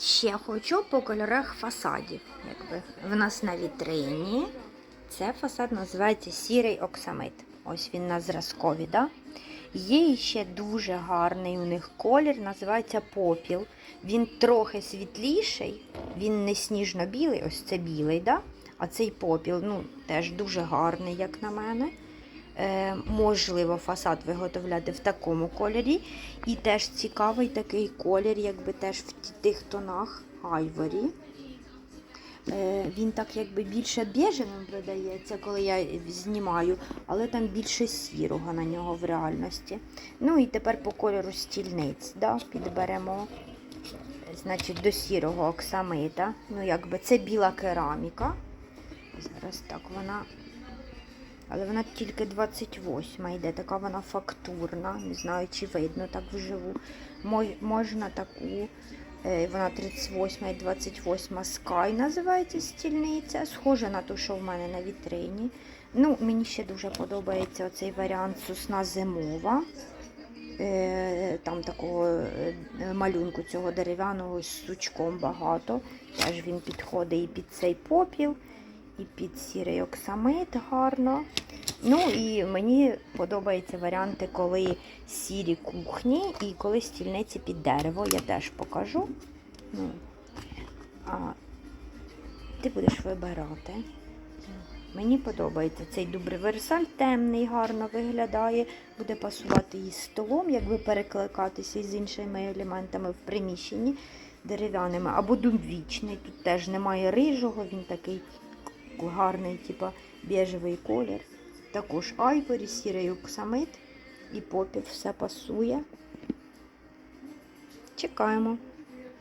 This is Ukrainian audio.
Ще хочу по кольорах фасадів. Якби в нас на вітрині. Це фасад називається сірий оксамит. Ось він на зразкові, да? Є ще дуже гарний у них колір, називається попіл. Він трохи світліший, він не сніжно-білий, ось це білий, да? а цей попіл ну, теж дуже гарний, як на мене. Е, можливо, фасад виготовляти в такому кольорі. І теж цікавий такий колір, якби теж в тих тонах айворі. Е, він так якби більше біжевим видається, коли я знімаю, але там більше сірого на нього в реальності. Ну і тепер по кольору стільниць да, підберемо. Значить, до сірого оксамита. Ну, якби це біла кераміка. Зараз так вона. Але вона тільки 28 йде, така вона фактурна. Не знаю, чи видно так вживу. Можна таку, е, вона 38 і 28 Sky називається стільниця. Схожа на ту, що в мене на вітрині. Ну, мені ще дуже подобається оцей варіант сосна зимова. Е, Там такого е, малюнку цього дерев'яного з сучком багато. Теж він підходить і під цей попіл, і під сірий оксамит гарно. Ну і мені подобаються варіанти, коли сірі кухні і коли стільниці під дерево. Я теж покажу. Ну, а ти будеш вибирати. Мені подобається цей добрий версаль, темний, гарно виглядає, буде пасувати із столом, якби перекликатися із іншими елементами в приміщенні дерев'яними. Або дубвічний. Тут теж немає рижого, він такий гарний, типа біжевий колір. Також айворі, сірий оксамит і попів все пасує. Чекаємо.